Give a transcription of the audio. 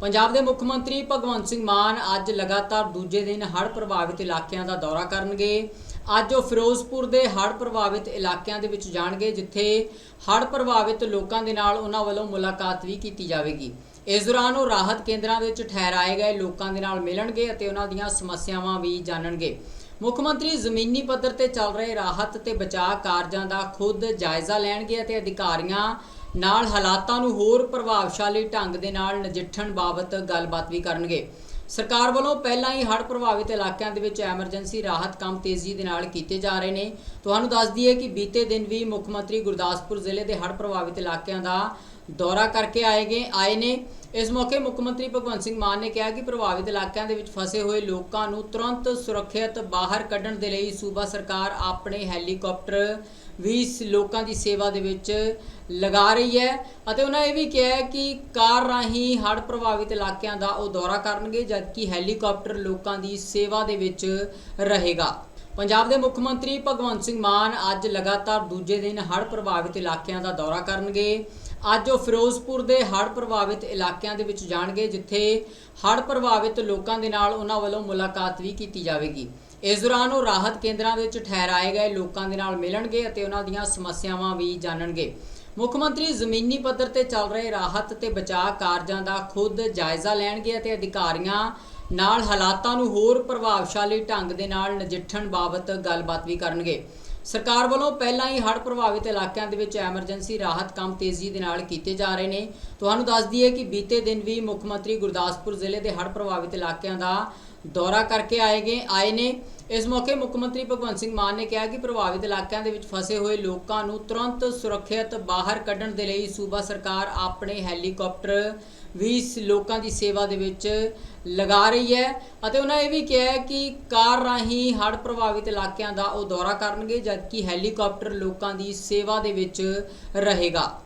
ਪੰਜਾਬ ਦੇ ਮੁੱਖ ਮੰਤਰੀ ਭਗਵੰਤ ਸਿੰਘ ਮਾਨ ਅੱਜ ਲਗਾਤਾਰ ਦੂਜੇ ਦਿਨ ਹੜ੍ਹ ਪ੍ਰਭਾਵਿਤ ਇਲਾਕਿਆਂ ਦਾ ਦੌਰਾ ਕਰਨਗੇ। ਅੱਜ ਉਹ ਫਿਰੋਜ਼ਪੁਰ ਦੇ ਹੜ੍ਹ ਪ੍ਰਭਾਵਿਤ ਇਲਾਕਿਆਂ ਦੇ ਵਿੱਚ ਜਾਣਗੇ, ਜਿੱਥੇ ਹੜ੍ਹ ਪ੍ਰਭਾਵਿਤ ਲੋਕਾਂ ਦੇ ਨਾਲ ਉਹਨਾਂ ਵੱਲੋਂ ਮੁਲਾਕਾਤ ਵੀ ਕੀਤੀ ਜਾਵੇਗੀ। ਇਸ ਦੌਰਾਨ ਉਹ ਰਾਹਤ ਕੇਂਦਰਾਂ ਵਿੱਚ ਠਹਿਰਾਏ ਗਏ ਲੋਕਾਂ ਦੇ ਨਾਲ ਮਿਲਣਗੇ ਅਤੇ ਉਹਨਾਂ ਦੀਆਂ ਸਮੱਸਿਆਵਾਂ ਵੀ ਜਾਣਨਗੇ। ਮੁੱਖ ਮੰਤਰੀ ਜ਼ਮੀਨੀ ਪੱਧਰ ਤੇ ਚੱਲ ਰਹੇ ਰਾਹਤ ਤੇ ਬਚਾਅ ਕਾਰਜਾਂ ਦਾ ਖੁਦ ਜਾਇਜ਼ਾ ਲੈਣਗੇ ਅਤੇ ਅਧਿਕਾਰੀਆਂ ਨਾਲ ਹਾਲਾਤਾਂ ਨੂੰ ਹੋਰ ਪ੍ਰਭਾਵਸ਼ਾਲੀ ਢੰਗ ਦੇ ਨਾਲ ਨਜਿੱਠਣ ਬਾਬਤ ਗੱਲਬਾਤ ਵੀ ਕਰਨਗੇ। ਸਰਕਾਰ ਵੱਲੋਂ ਪਹਿਲਾਂ ਹੀ ਹੜ੍ਹ ਪ੍ਰਭਾਵਿਤ ਇਲਾਕਿਆਂ ਦੇ ਵਿੱਚ ਐਮਰਜੈਂਸੀ ਰਾਹਤ ਕੰਮ ਤੇਜ਼ੀ ਦੇ ਨਾਲ ਕੀਤੇ ਜਾ ਰਹੇ ਨੇ। ਤੁਹਾਨੂੰ ਦੱਸ ਦਈਏ ਕਿ ਬੀਤੇ ਦਿਨ ਵੀ ਮੁੱਖ ਮੰਤਰੀ ਗੁਰਦਾਸਪੁਰ ਜ਼ਿਲ੍ਹੇ ਦੇ ਹੜ੍ਹ ਪ੍ਰਭਾਵਿਤ ਇਲਾਕਿਆਂ ਦਾ ਦੌਰਾ ਕਰਕੇ ਆਏਗੇ ਆਏ ਨੇ। ਇਸ ਮੌਕੇ ਮੁੱਖ ਮੰਤਰੀ ਭਗਵੰਤ ਸਿੰਘ ਮਾਨ ਨੇ ਕਿਹਾ ਕਿ ਪ੍ਰਭਾਵਿਤ ਇਲਾਕਿਆਂ ਦੇ ਵਿੱਚ ਫਸੇ ਹੋਏ ਲੋਕਾਂ ਨੂੰ ਤੁਰੰਤ ਸੁਰੱਖਿਅਤ ਬਾਹਰ ਕੱਢਣ ਦੇ ਲਈ ਸੂਬਾ ਸਰਕਾਰ ਆਪਣੇ ਹੈਲੀਕਾਪਟਰ ਵੀ ਲੋਕਾਂ ਦੀ ਸੇਵਾ ਦੇ ਵਿੱਚ ਲਗਾ ਰਹੀ ਹੈ ਅਤੇ ਉਹਨਾਂ ਇਹ ਵੀ ਕਿਹਾ ਕਿ ਕਾਰ ਰਾਹੀਂ ਹੜ੍ਹ ਪ੍ਰਭਾਵਿਤ ਇਲਾਕਿਆਂ ਦਾ ਉਹ ਦੌਰਾ ਕਰਨਗੇ, ਜਦਕਿ ਹੈਲੀਕਾਪਟਰ ਲੋਕਾਂ ਦੀ ਸੇਵਾ ਦੇ ਵਿੱਚ ਰਹੇਗਾ। ਪੰਜਾਬ ਦੇ ਮੁੱਖ ਮੰਤਰੀ ਭਗਵੰਤ ਸਿੰਘ ਮਾਨ ਅੱਜ ਲਗਾਤਾਰ ਦੂਜੇ ਦਿਨ ਹੜ੍ਹ ਪ੍ਰਭਾਵਿਤ ਇਲਾਕਿਆਂ ਦਾ ਦੌਰਾ ਕਰਨਗੇ। ਅੱਜ ਉਹ ਫਿਰੋਜ਼ਪੁਰ ਦੇ ਹੜ੍ਹ ਪ੍ਰਭਾਵਿਤ ਇਲਾਕਿਆਂ ਦੇ ਵਿੱਚ ਜਾਣਗੇ, ਜਿੱਥੇ ਹੜ੍ਹ ਪ੍ਰਭਾਵਿਤ ਲੋਕਾਂ ਦੇ ਨਾਲ ਉਹਨਾਂ ਵੱਲੋਂ ਮੁਲਾਕਾਤ ਵੀ ਕੀਤੀ ਜਾਵੇਗੀ। ਇਸ ਦੌਰਾਨ ਉਹ ਰਾਹਤ ਕੇਂਦਰਾਂ ਵਿੱਚ ਠਹਿਰਾਏ ਗਏ ਲੋਕਾਂ ਦੇ ਨਾਲ ਮਿਲਣਗੇ ਅਤੇ ਉਹਨਾਂ ਦੀਆਂ ਸਮੱਸਿਆਵਾਂ ਵੀ ਜਾਣਨਗੇ। ਮੁੱਖ ਮੰਤਰੀ ਜ਼ਮੀਨੀ ਪੱਧਰ ਤੇ ਚੱਲ ਰਹੇ ਰਾਹਤ ਤੇ ਬਚਾਅ ਕਾਰਜਾਂ ਦਾ ਖੁਦ ਜਾਇਜ਼ਾ ਲੈਣਗੇ ਅਤੇ ਅਧਿਕਾਰੀਆਂ ਨਾਲ ਹਾਲਾਤਾਂ ਨੂੰ ਹੋਰ ਪ੍ਰਭਾਵਸ਼ਾਲੀ ਢੰਗ ਦੇ ਨਾਲ ਨਜਿੱਠਣ ਬਾਬਤ ਗੱਲਬਾਤ ਵੀ ਕਰਨਗੇ। ਸਰਕਾਰ ਵੱਲੋਂ ਪਹਿਲਾਂ ਹੀ ਹੜ੍ਹ ਪ੍ਰਭਾਵਿਤ ਇਲਾਕਿਆਂ ਦੇ ਵਿੱਚ ਐਮਰਜੈਂਸੀ ਰਾਹਤ ਕੰਮ ਤੇਜ਼ੀ ਦੇ ਨਾਲ ਕੀਤੇ ਜਾ ਰਹੇ ਨੇ। ਤੁਹਾਨੂੰ ਦੱਸ ਦਈਏ ਕਿ ਬੀਤੇ ਦਿਨ ਵੀ ਮੁੱਖ ਮੰਤਰੀ ਗੁਰਦਾਸਪੁਰ ਜ਼ਿਲ੍ਹੇ ਦੇ ਹੜ੍ਹ ਪ੍ਰਭਾਵਿਤ ਇਲਾਕਿਆਂ ਦਾ ਦੌਰਾ ਕਰਕੇ ਆਏਗੇ ਆਏ ਨੇ। ਇਸ ਮੌਕੇ ਮੁੱਖ ਮੰਤਰੀ ਭਗਵੰਤ ਸਿੰਘ ਮਾਨ ਨੇ ਕਿਹਾ ਕਿ ਪ੍ਰਭਾਵਿਤ ਇਲਾਕਿਆਂ ਦੇ ਵਿੱਚ ਫਸੇ ਹੋਏ ਲੋਕਾਂ ਨੂੰ ਤੁਰੰਤ ਸੁਰੱਖਿਅਤ ਬਾਹਰ ਕੱਢਣ ਦੇ ਲਈ ਸੂਬਾ ਸਰਕਾਰ ਆਪਣੇ ਹੈਲੀਕਾਪਟਰ ਵੀ ਲੋਕਾਂ ਦੀ ਸੇਵਾ ਦੇ ਵਿੱਚ ਲਗਾ ਰਹੀ ਹੈ ਅਤੇ ਉਹਨਾਂ ਇਹ ਵੀ ਕਿਹਾ ਕਿ ਕਾਰ ਰਾਹੀਂ ਹੜ੍ਹ ਪ੍ਰਭਾਵਿਤ ਇਲਾਕਿਆਂ ਦਾ ਉਹ ਦੌਰਾ ਕਰਨਗੇ ਜਦਕਿ ਹੈਲੀਕਾਪਟਰ ਲੋਕਾਂ ਦੀ ਸੇਵਾ ਦੇ ਵਿੱਚ ਰਹੇਗਾ।